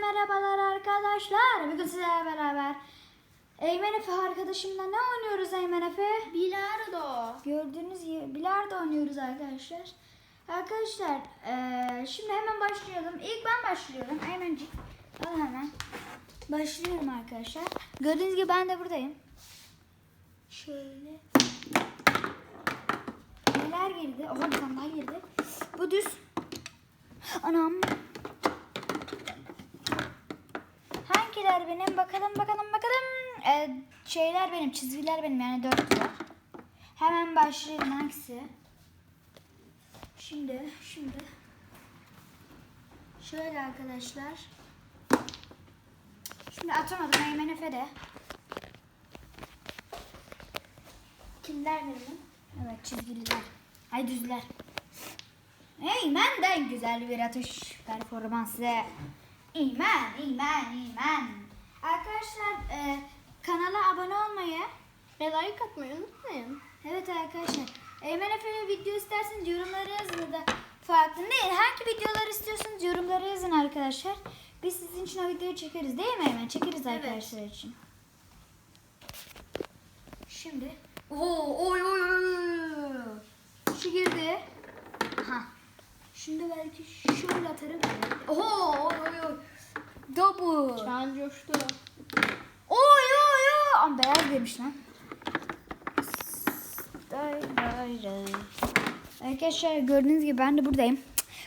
merhabalar arkadaşlar. Bugün sizlerle beraber Eymen Efe arkadaşımla ne oynuyoruz Eymen Efe? Bilardo. Gördüğünüz gibi bilardo oynuyoruz arkadaşlar. Arkadaşlar eee, şimdi hemen başlayalım. İlk ben başlıyorum. Eymencik al hemen. Başlıyorum arkadaşlar. Gördüğünüz gibi ben de buradayım. Şöyle. Neler girdi? Oha bir tane daha girdi. Bu düz. Anam. Benim? Bakalım bakalım bakalım. Ee, şeyler benim, çizgiler benim yani dört var. Hemen başlayalım hangisi? Şimdi, şimdi. Şöyle arkadaşlar. Şimdi atamadım Eymen Efe de. Kimler benim? Evet çizgililer. Ay düzler. Eymen'den güzel bir atış performansı. Eymen, Eymen, Eymen. Arkadaşlar e, kanala abone olmayı, Ve like atmayı unutmayın. evet arkadaşlar. Eymen Efe'nin video isterseniz yorumlara yazın da farklı değil. Hangi videolar istiyorsunuz yorumlara yazın arkadaşlar. Biz sizin için o videoyu çekeriz değil mi Eymen? Çekeriz Evet. arkadaşlar için. Şimdi. Oo, oy oy oy. Şu girdi. Aha. Şimdi belki şöyle atarım. Oho oy oy oy. Double. Şu an coştu. Oy oy oy. Ama beyaz demiş lan. Arkadaşlar gördüğünüz gibi ben de buradayım.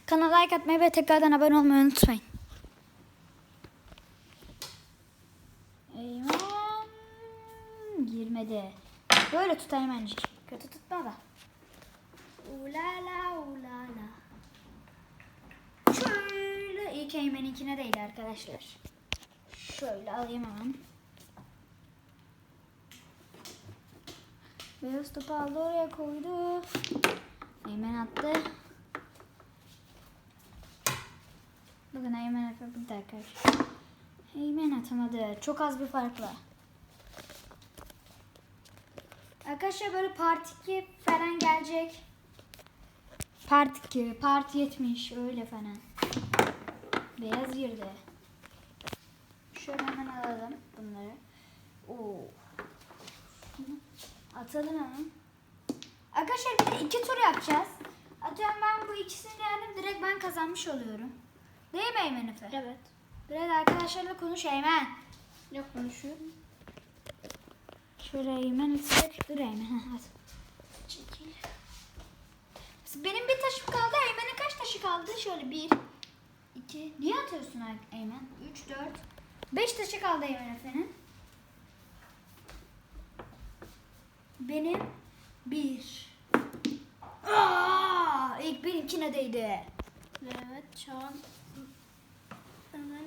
Kanala like atmayı ve tekrardan abone olmayı unutmayın. Eymen girmedi. Böyle tut Eymencik. Kötü tutma da. Ulala ulala. İlk Eymen'inkine değil arkadaşlar. Şöyle alayım hemen. Beyaz topu aldı oraya koydu. Eymen attı. Bakın Eymen burada arkadaşlar. Eymen atamadı. Çok az bir farkla. Arkadaşlar böyle part 2 falan gelecek. Part 2, part 70 öyle falan. Beyaz girdi. Şöyle hemen alalım bunları. Oo. Atalım hemen. Arkadaşlar bir de iki tur yapacağız. Atıyorum ben bu ikisini yendim direkt ben kazanmış oluyorum. Değil mi Eymen Efe? Evet. Biraz arkadaşlarla konuş Eymen. Ne konuşuyorum? Şöyle Eymen ısırak. Dur Eymen. at. Çekil. Benim bir taşım kaldı. Eymen'in kaç taşı kaldı? Şöyle bir, iki. Niye atıyorsun Ey- Eymen? Üç, dört. Beş taşı kaldı Eymen Efe'nin. Benim bir. Aa, ilk benimkine değdi. Evet şu an hemen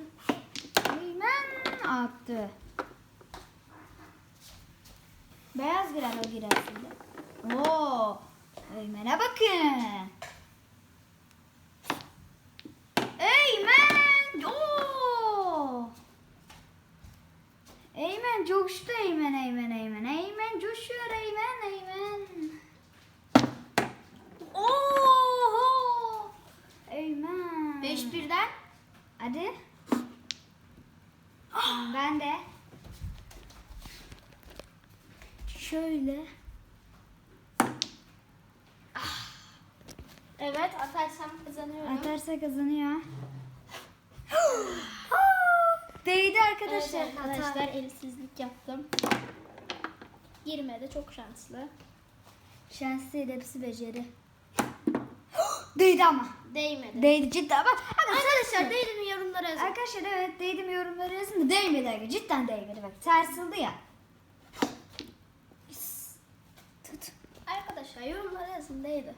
Eymen attı. Beyaz girer o girerse de. Oo, Eymen'e bakın. Eymen! Oo! Eymen coştu Eymen, Eymen, Eymen. Eymen coşuyor Eymen, Eymen. Oo! Eymen. 5 birden Hadi. Ben de. Şöyle. evet atarsam kazanıyorum. Atarsa kazanıyor. Değdi arkadaşlar. Evet arkadaşlar elsizlik yaptım. Girmedi çok şanslı. Şanslıydı hepsi beceri. Değdi ama. Değmedi. Değdi cidden ama. Arkadaşlar değdi mi yorumlara yazın. Arkadaşlar evet değdi mi yorumlara yazın da değmedi arkadaşlar. Cidden değmedi bak. Sarsıldı ya. Tut. Arkadaşlar yorumlara yazın değdi.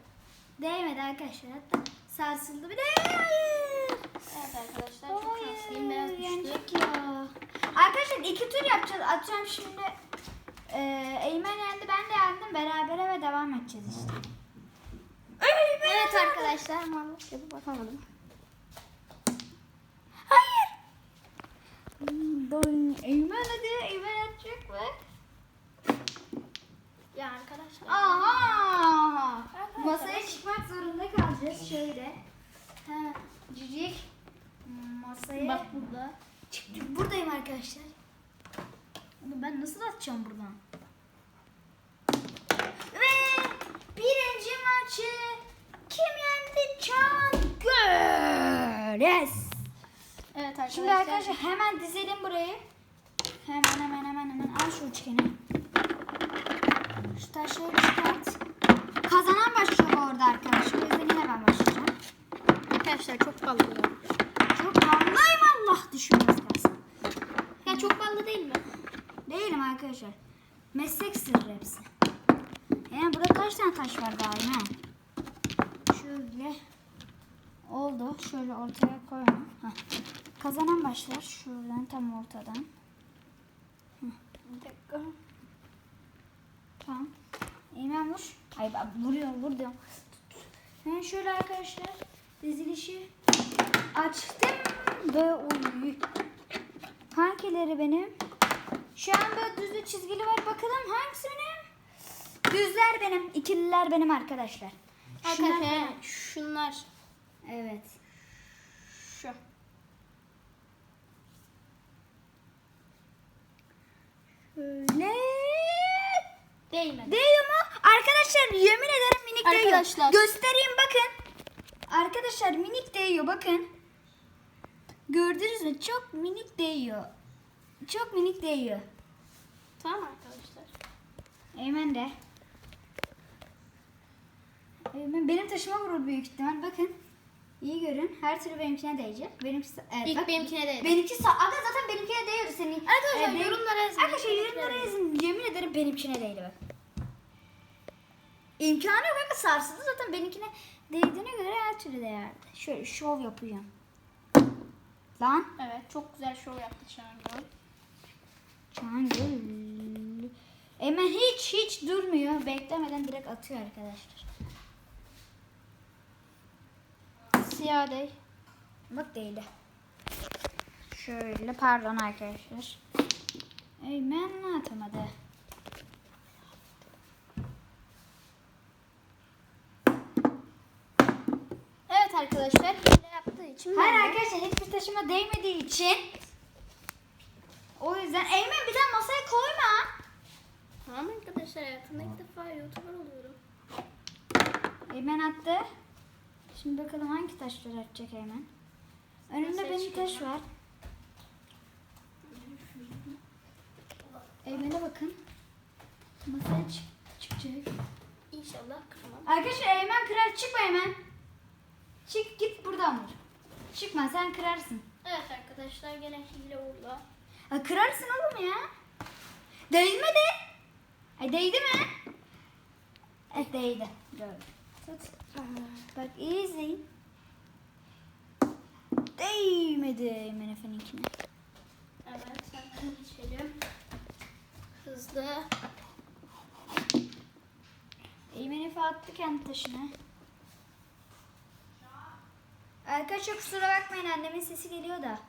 Değmedi arkadaşlar hatta sarsıldı bir de. Evet arkadaşlar çok şanslıyım. Biraz düştü. yenecek ya. Arkadaşlar iki tur yapacağız. Atıyorum şimdi. E, Eymen yendi ben de yendim. Berabere ve devam edeceğiz işte. Eymen Evet arkadaşlar mallık yapıp atamadım. Hayır. Hmm, Doyun. Eymen hadi. Eymen atacak mı? Ya arkadaşlar. Aha. Arkadaşlar. Masaya çıkmak zorunda kalacağız şöyle. Ha, cicik. Masaya. Bak bu burada. Çıktım buradayım arkadaşlar. Ama ben nasıl atacağım buradan? Ve birinci maçı kim yendi? Can Göl. Yes. Evet arkadaşlar. Şimdi arkadaşlar hemen dizelim burayı. Hemen hemen hemen hemen al şu üçgeni. Şu taşları çıkart. Kazanan başlıyor orada arkadaşlar. O yüzden yine ben başlayacağım. Arkadaşlar çok ballı. Çok anlayayım Allah düşünmez lazım. Ya çok ballı değil mi? Değilim arkadaşlar. Meslek sırrı hepsi. Yani burada kaç tane taş var daha yine? Şöyle oldu. Şöyle ortaya koyalım. Heh. Kazanan başlar. Şuradan tam ortadan. Bir dakika. Tamam. Eymen vur. Ay ben vuruyor vurdum. Ben şöyle arkadaşlar dizilişi açtım ve oy. Hangileri benim? Şu an böyle düzlü çizgili var. Bakalım hangisi benim? Düzler benim. ikililer benim arkadaşlar. Şunlar benim. şunlar. Evet. Şu. Şöyle. Değmedi. Değiyor mu? Arkadaşlar yemin ederim minik değiyor. Arkadaşlar. Göstereyim bakın. Arkadaşlar minik değiyor bakın. Gördünüz mü? Çok minik değiyor. Çok minik değiyor. Tamam arkadaşlar. Eymen de. Eymen benim taşıma vurur büyük ihtimal. Bakın. İyi görün. Her türlü benimkine değecek. Benimkisi evet, İlk bak. benimkine değdi. Benimki sa Aga zaten benimkine değiyordu senin. Arkadaşlar, benim- yorumlara yazın. Arkadaşlar yorumlara yazın. Yemin ederim benimkine değdi bak. İmkanı yok aga sarsıldı zaten benimkine değdiğine göre her türlü değerdi. Şöyle şov yapacağım. Lan. Evet çok güzel şov yaptı Şangol. Çangıl. Eymen hiç hiç durmuyor. Beklemeden direkt atıyor arkadaşlar. Siyah değil. Bak değdi. Şöyle pardon arkadaşlar. Eymen atamadı. Evet arkadaşlar hile yaptığı için Hayır ben de- arkadaşlar hiçbir taşıma değmediği için o yüzden Eymen bir daha masaya koyma. Tamam arkadaşlar hayatımda ilk defa YouTuber oluyorum. Eymen attı. Şimdi bakalım hangi taşları atacak Eymen. Önümde benim taş var. Eymen'e bakın. Masaya çık çıkacak. İnşallah kırmam. Arkadaşlar Eymen kırar. Çıkma Eymen. Çık git buradan vur. Çıkma sen kırarsın. Evet arkadaşlar gene hile oldu. Ay, kırarsın oğlum ya. Değmedi. Ay değdi mi? Evet değdi. Gördüm. Tut. Bak iyi izleyin. Değmedi Eymen Efe'ninkine. Evet hemen geçelim. Hızlı. Eymen Efe attı kendi taşına. Arkadaşlar kusura bakmayın annemin sesi geliyor da.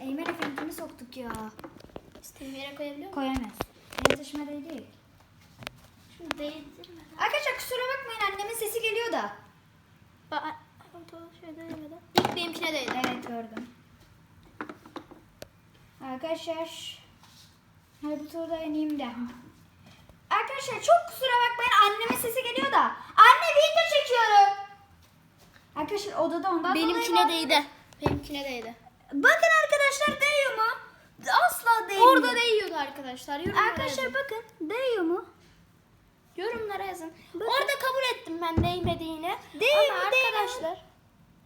Eymen Efe'ninkini soktuk ya. İstediğim yere koyabiliyor muyum? Koyamıyoruz. Benim taşıma değil. Arkadaşlar kusura bakmayın annemin sesi geliyor da. Değmedi. İlk benimkine değdi. Evet gördüm. Arkadaşlar. Hadi bu turda ineyim de. Arkadaşlar çok kusura bakmayın annemin sesi geliyor da. Anne video çekiyorum. Arkadaşlar odada ondan Benimkine değdi. Benimkine değdi. Bakın arkadaşlar değiyor mu? Asla değmiyor. Orada değiyordu arkadaşlar. Yorumlara Arkadaşlar bakın değiyor mu? Yorumlara yazın. Bakın. Orada kabul ettim ben değmediğini. Değil Ama arkadaşlar.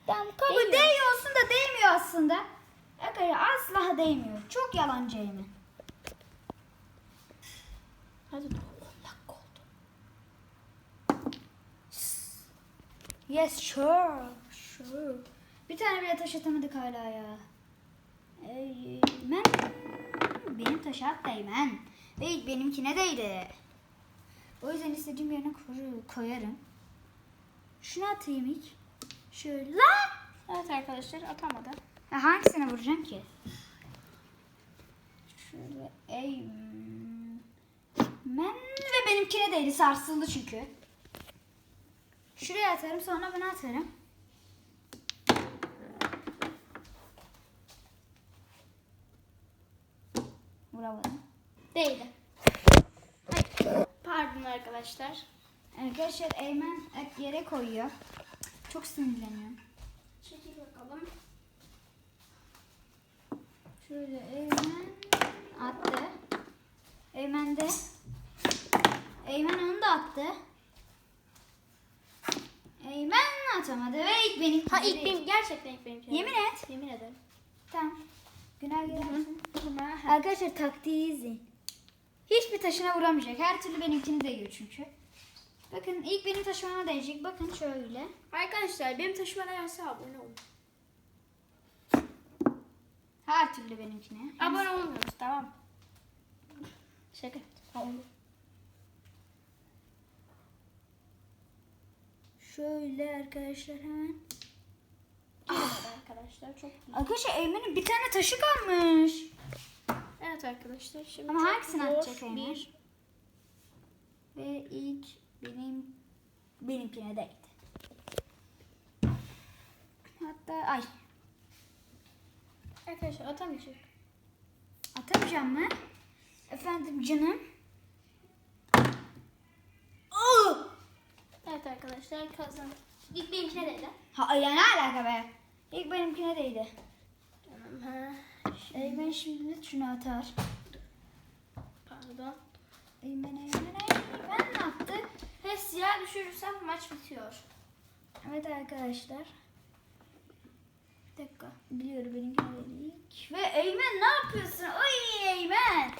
Bu kabul değiyor olsun da değmiyor aslında. Arkadaşlar asla değmiyor. Çok yalancı Eymen. Hadi dur. 10 dakika oldu. Yes sure. Sure. Bir tane bile taş atamadık hala ya. Eymen. Benim taşı at Eymen. Değil benimkine değdi. O yüzden istediğim yerine koyarım. Şunu atayım ilk. Şöyle. Evet arkadaşlar atamadı. Ya hangisine vuracağım ki? Şöyle eğmen ve benimkine değdi sarsıldı çünkü. Şuraya atarım sonra bunu atarım. Vuramadım. Değdi. Pardon arkadaşlar. Arkadaşlar Eymen hep yere koyuyor. Çok sinirleniyor. Çekil bakalım. Şöyle Eymen attı. Eymen de Eymen onu da attı. Eymen atamadı ve ilk benim. Ha ilk benim gerçekten ilk benim. Yemin et. Yemin ederim. Tamam. Günah gelsin. Arkadaşlar taktiği izleyin. Hiçbir taşına vuramayacak. Her türlü benimkini değiyor çünkü. Bakın ilk benim taşıma değecek. Bakın şöyle. Arkadaşlar benim taşıma değerse abone olun. Her türlü benimkine. Abone olmuyoruz tamam. Şaka. Şöyle arkadaşlar hemen. Evet arkadaşlar çok iyi. Arkadaşlar Eymen'in bir tane taşı kalmış. Evet arkadaşlar şimdi Ama hangisini atacak Eymen? bir Ve ilk benim benimkine değdi. Hatta ay Arkadaşlar atamayacak. atamayacağım mı? Efendim canım. Oh! Evet arkadaşlar kazan. İlk benimkine değdi. Ha ya ne alaka be? İlk benimkine değdi. Eymen şimdi şunu atar. Pardon. Eymen Eymen Eymen ne yaptı? Ve silah düşürürsem maç bitiyor. Evet arkadaşlar. Bir dakika. Biliyorum benimkine değdi ilk. Ve Eymen ne yapıyorsun? Oy Eymen.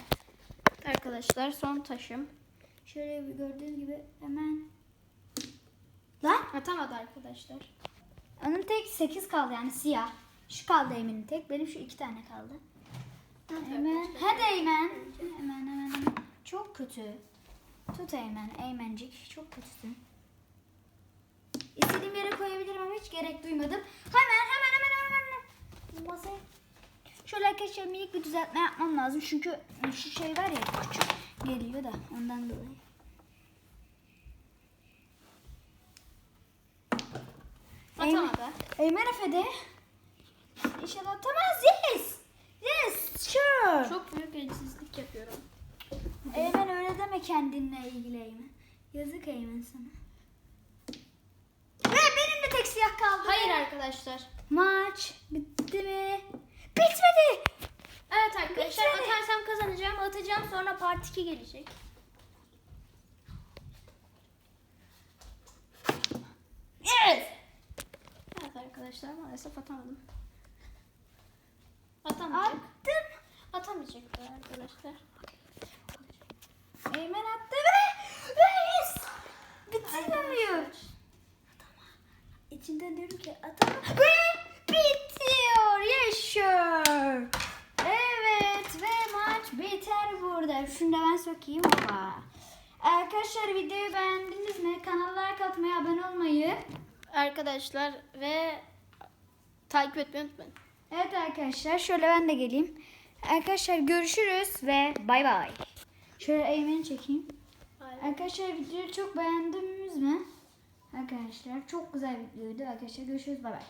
Arkadaşlar son taşım. Şöyle bir gördüğünüz gibi hemen. Lan Atamadı arkadaşlar. onun tek 8 kaldı yani siyah. Şu kaldı Eymen'in tek. Benim şu iki tane kaldı. Eymen. Hadi Eymen. Hemen hemen. Çok kötü. Tut Eymen. Eymencik. Çok kötüsün. İstediğim yere koyabilirim ama hiç gerek duymadım. Hemen hemen hemen hemen. hemen. Masaya. Şöyle arkadaşlar minik bir düzeltme yapmam lazım. Çünkü şu şey var ya küçük geliyor da ondan dolayı. Atamadı. Eymen Efe de. İnşallah atamaz. Yes. Yes. Sure. Çok büyük elsizlik yapıyorum. Eymen öyle deme kendinle ilgili Eymen. Yazık Eymen sana. Ve benim de tek siyah kaldı. Hayır arkadaşlar. Maç bitti mi? Bitmedi. Evet arkadaşlar Bitmedi. atarsam kazanacağım. Atacağım sonra part 2 gelecek. Yes. Evet arkadaşlar maalesef atamadım. Arkadaşlar. Eymen attı ve ve yes. Bitiremiyor. İçinden diyorum ki atama. Ve bitiyor. Sure. Evet ve maç biter burada. Şunu da ben sokayım. Baba. Arkadaşlar videoyu beğendiniz mi? Kanala like atmayı, abone olmayı. Arkadaşlar ve takip etmeyi unutmayın. Evet arkadaşlar şöyle ben de geleyim. Arkadaşlar görüşürüz ve bay bay. Şöyle Eymen'i çekeyim. Arkadaşlar videoyu çok beğendiniz mi? Arkadaşlar çok güzel videoydu. Arkadaşlar görüşürüz bay bay.